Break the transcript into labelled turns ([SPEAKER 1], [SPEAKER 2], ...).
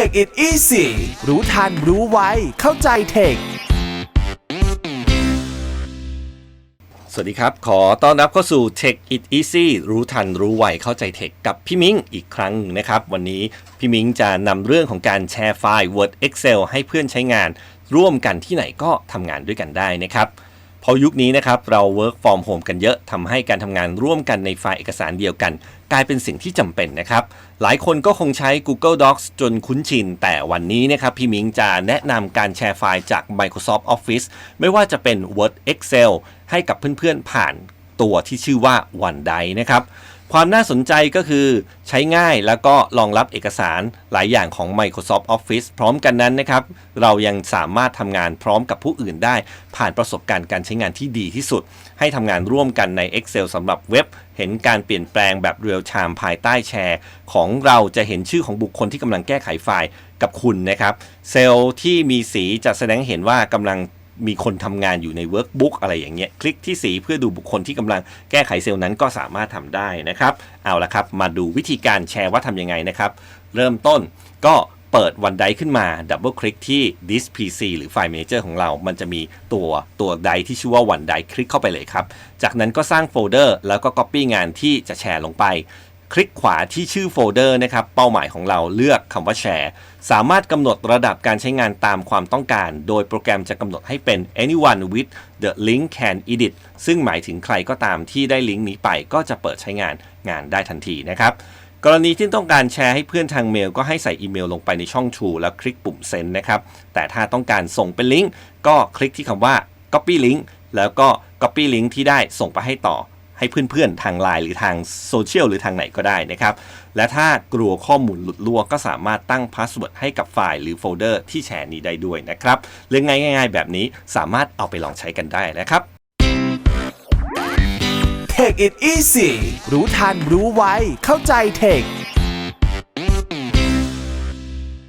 [SPEAKER 1] Take it easy รู้ทันรู้ไวเข้าใจเทค
[SPEAKER 2] สวัสดีครับ ขอต้อนรับเข้าสู่ Tech It Easy รู้ทันรู้ไวเข้าใจเทคกับพี่มิ้งอีกครั้งหนึ่งนะครับ วันนี้พี่มิ้งจะนำเรื่องของการแชร์ไฟล์ Word Excel ให้เพื่อนใช้งาน ร่วมกันที่ไหนก็ทำงานด้วยกันได้นะครับ พอยุคนี้นะครับเรา work from home กันเยอะทำให้การทำงานร่วมกันในไฟล์เอกสารเดียวกัน กลายเป็นสิ่งที่จำเป็นนะครับ หลายคนก็คงใช้ Google Docs จนคุ้นชิน แต่วันนี้นะครับพี่มิงจะแนะนำการแชร์ไฟล์จาก Microsoft Office ไม่ว่าจะเป็น Word Excel ให้กับเพื่อนๆผ่านตัวที่ชื่อว่า OneDrive นะครับ ความน่าสนใจก็คือใช้ง่ายแล้วก็รองรับเอกสารหลายอย่างของ Microsoft Office พร้อมกันนั้นนะครับ เรายังสามารถทำงานพร้อมกับผู้อื่นได้ ผ่านประสบการณ์การใช้งานที่ดีที่สุด ให้ทำงานร่วมกันใน Excel สำหรับเว็บ เห็นการเปลี่ยนแปลงแบบเรียลไทม์ภายใต้แชร์ ของเราจะเห็นชื่อของบุคคลที่กำลังแก้ไขไฟล์กับคุณนะครับ เซลล์ที่มีสีจะแสดงเห็นว่ากำลัง มีคนทำงานอยู่ใน Workbook อะไรอย่างเงี้ย คลิกที่สีเพื่อดูบุคคลที่กำลังแก้ไขเซลล์นั้นก็สามารถทำได้นะครับ เอาละครับ มาดูวิธีการแชร์ว่าทำยังไงนะครับ เริ่มต้นก็เปิดวันไดขึ้นมาดับเบิลคลิกที่ This PC หรือ File Manager ของเรา มันจะมีตัวตัวไดที่ชื่อว่าวันไดคลิกเข้าไปเลยครับ จากนั้นก็สร้างโฟลเดอร์แล้วก็ Copy งานที่จะแชร์ลงไป คลิกขวาที่ชื่อโฟลเดอร์นะครับ เป้าหมายของเราเลือกคำว่าแชร์ สามารถกำหนดระดับการใช้งานตามความต้องการ โดยโปรแกรมจะกำหนดให้เป็น anyone with the link can edit ซึ่งหมายถึงใครก็ตามที่ได้ลิงก์นี้ไปก็จะเปิดใช้งานงานได้ทันทีนะครับ กรณีที่ต้องการแชร์ให้เพื่อนทางเมล ก็ให้ใส่อีเมลลงไปในช่อง True แล้วคลิกปุ่ม Send นะครับ แต่ถ้าต้องการส่งเป็นลิงก์ก็คลิกที่คำว่า Copy Link แล้วก็ Copy Link ที่ได้ส่งไปให้ต่อ ให้เพื่อนๆ ทางไลน์หรือทางโซเชียลหรือทางไหนก็ได้นะครับ และถ้ากลัวข้อมูลหลุดรั่วก็สามารถตั้งพาสเวิร์ดให้กับไฟล์หรือโฟลเดอร์ที่แชร์นี้ได้ด้วยนะครับ เรื่องง่ายๆ แบบนี้สามารถเอาไปลองใช้กันได้นะครับ
[SPEAKER 1] Take it easy รู้ทันรู้ไวเข้าใจเทค